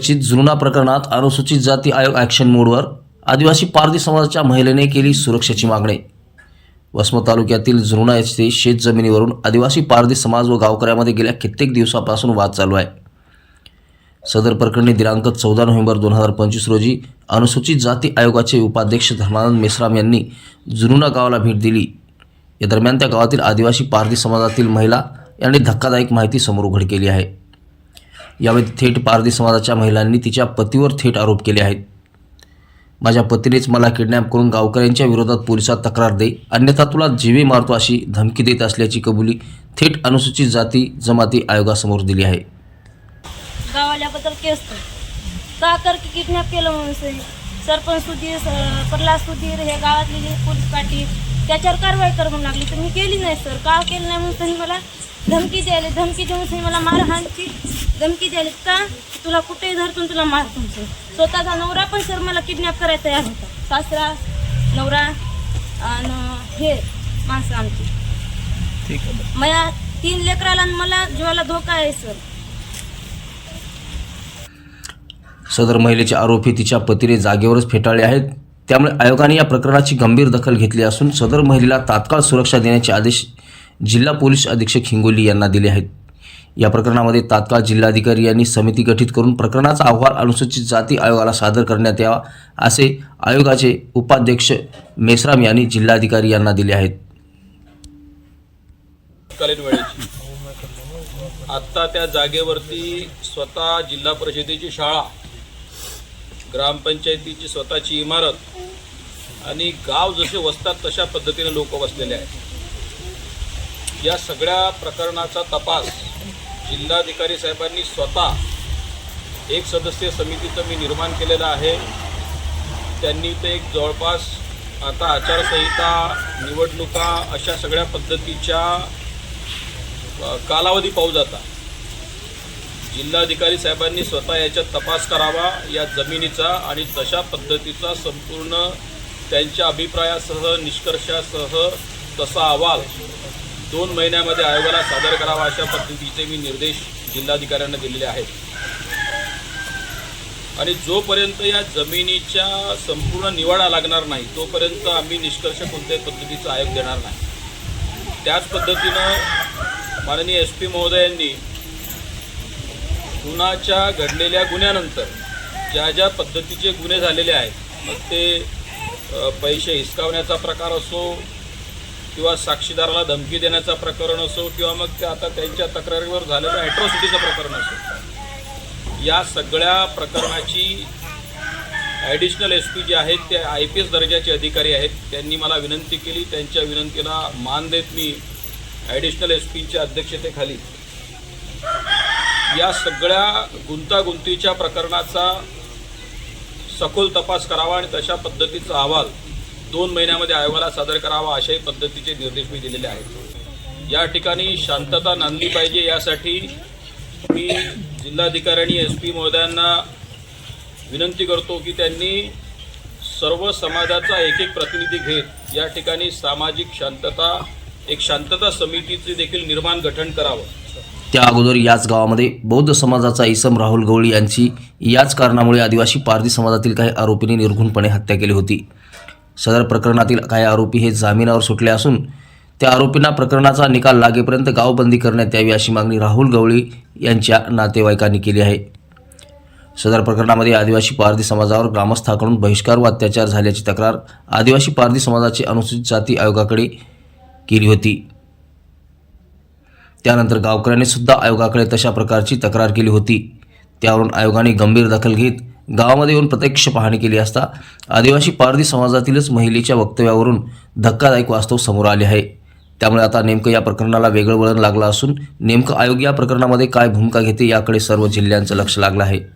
जुना प्रकरणात अनुसूचित जाती आयोग ॲक्शन मोडवर आदिवासी पारधी समाजाच्या महिलेने केली सुरक्षेची मागणी. वसमत तालुक्यातील जुना येथे शेत जमिनीवरून आदिवासी पारधी समाज व गावकऱ्यामध्ये गेल्या कित्येक दिवसापासून वाद चालू आहे. सदर प्रकरणी दिनांक चौदा नोव्हेंबर दोन हजार पंचवीस रोजी अनुसूचित जाती आयोगाचे उपाध्यक्ष धर्मानंद मेश्राम यांनी जुनुना गावाला भेट दिली. या दरम्यान त्या गावातील आदिवासी पारधी समाजातील महिला यांनी धक्कादायक माहिती समोर उघड केली आहे. यावेळी थेट पारधी समाजाच्या महिलांनी तिच्या पतीवर थेट आरोप केले आहेत. माझ्या पतीनेच मला किडनॅप करून गावकऱ्यांच्या विरोधात पोलिसात तक्रार दे. अन्यथा तुला जीवे मारतो अशी धमकी देत असल्याची कबुली थेट अनुसूचित जाती जमाती आयोगासमोर दिली आहे. गावाल्याबद्दल केस का कर की किडनॅप केलं म्हणून सरपंच सुधीर प्रल्हाद सुधीर हे गावातले पोलीस पाटील त्याच्यावर कारवाई कर म्हणून लागली. तर मी केली नाही सर. का केलं नाही म्हणून मला धमकी द्यायला धमकी देऊन सही मला मारहाणची धमकी द्यायला का? तुला कुठेही धरतून तुला मारतो सर स्वतःचा नवरा पण सर मला किडनॅप करायला तयार होता. सासरा नवरा आणि हे माणसं आमची. मला तीन लेकराला आणि मला जीवाला धोका आहे सर. सदर महिलेचे आरोपी तिच्या पतीने जागेवरच फेटाळले आहेत. त्यामुळे आयोगाने या प्रकरणाची गंभीर दखल घेतली असून सदर महिलेला तात्काळ सुरक्षा देण्याचे आदेश जिल्हा पोलीस अधीक्षक हिंगोली यांना दिले आहेत. या प्रकरणामध्ये तात्काळ जिल्हाधिकारी यांनी समिती गठीत करून प्रकरणाचा अहवाल अनुसूचित जाती आयोगाला सादर करण्यात यावा असे आयोगाचे उपाध्यक्ष मेसराम यांनी जिल्हाधिकारी यांना दिले आहेत. आत्ता त्या जागेवरती स्वतः जिल्हा परिषदेची शाळा ग्रामपंचायतीची स्वतःची इमारत आणि गाव जसे वसतात तशा पद्धतीने लोक वसलेले आहेत. या सगळ्या प्रकरणाचा तपास जिल्हाधिकारी साहेबांनी स्वतः एक सदस्यीय समितीचं मी निर्माण केलेलं आहे. त्यांनी ते एक जवळपास आता आचारसंहिता निवडणुका अशा सगळ्या पद्धतीच्या कालावधी पाहू जाता. जिल्हाधिकारी साहेबांनी स्वतः याच्यात तपास करावा या जमिनीचा आणि तशा पद्धतीचा संपूर्ण त्यांच्या अभिप्रायासह निष्कर्षासह तसा अहवाल दोन महिन्यामध्ये आयोगाला सादर करावा अशा पद्धतीचे मी निर्देश जिल्हाधिकाऱ्यांना दिलेले आहेत. आणि जोपर्यंत या जमिनीच्या संपूर्ण निवाडा लागणार नाही तोपर्यंत आम्ही निष्कर्ष कोणत्याही पद्धतीचा आयोग देणार नाही. त्याच पद्धतीनं माननीय एस पी महोदयांनी खुनाच्या घडलेल्या गुन्ह्यानंतर ज्या ज्या पद्धतीचे गुन्हे झालेले आहेत मग ते पैसे हिसकावण्याचा प्रकार असो किंवा साक्षीदाराला धमकी देण्याचा प्रकरण असो किंवा मग ते आता त्यांच्या तक्रारीवर झालेलं ॲट्रॉसिटीचं प्रकरण असो. या सगळ्या प्रकरणाची ॲडिशनल एस पी जे आहेत ते आय पी एस दर्जाचे अधिकारी आहेत. त्यांनी मला विनंती केली. त्यांच्या विनंतीला मान देत मी ॲडिशनल एस पीच्या अध्यक्षतेखाली. या सगळ्या गुंतागुंतीच्या प्रकरणाचा सखोल तपास करावा आणि तशा पद्धतीचा अहवाल दोन महिन्यामध्ये आयोगाला सादर करावा अशाही पद्धतीचे निर्देश मी दिलेले आहेत. या ठिकाणी शांतता नांदली पाहिजे यासाठी मी जिल्हाधिकाऱ्यांनी एस पी महोदयांना विनंती करतो की त्यांनी सर्व समाजाचा एक एक प्रतिनिधी घेत या ठिकाणी सामाजिक शांतता एक शांतता समितीचे देखील निर्माण गठन करावं. त्या अगोदर याच गावामध्ये बौद्ध समाजाचा इसम राहुल गवळी यांची याच कारणामुळे आदिवासी पारधी समाजातील काही आरोपींनी निर्घुणपणे हत्या केली होती. सदर प्रकरणातील काही आरोपी हे जामिनावर सुटले असून त्या आरोपींना प्रकरणाचा निकाल लागेपर्यंत गावबंदी करण्यात यावी अशी मागणी राहुल गवळी यांच्या नातेवाईकांनी केली आहे. सदर प्रकरणामध्ये आदिवासी पारधी समाजावर ग्रामस्थाकडून बहिष्कार व अत्याचार झाल्याची तक्रार आदिवासी पारधी समाजाचे अनुसूचित जाती आयोगाकडे केली होती. त्यानंतर गावकऱ्यांनी सुद्धा आयोगाकडे तशा प्रकारची तक्रार केली होती. त्यावरून आयोगाने गंभीर दखल घेत गावामध्ये येऊन प्रत्यक्ष पाहणी केली असता आदिवासी पारधी समाजातीलच महिलेच्या वक्तव्यावरून धक्कादायक वास्तव समोर आले आहे. त्यामुळे आता नेमकं या प्रकरणाला वेगळं वळण लागलं असून नेमकं आयोग या प्रकरणामध्ये काय भूमिका घेते याकडे सर्व जिल्ह्यांचं लक्ष लागलं आहे.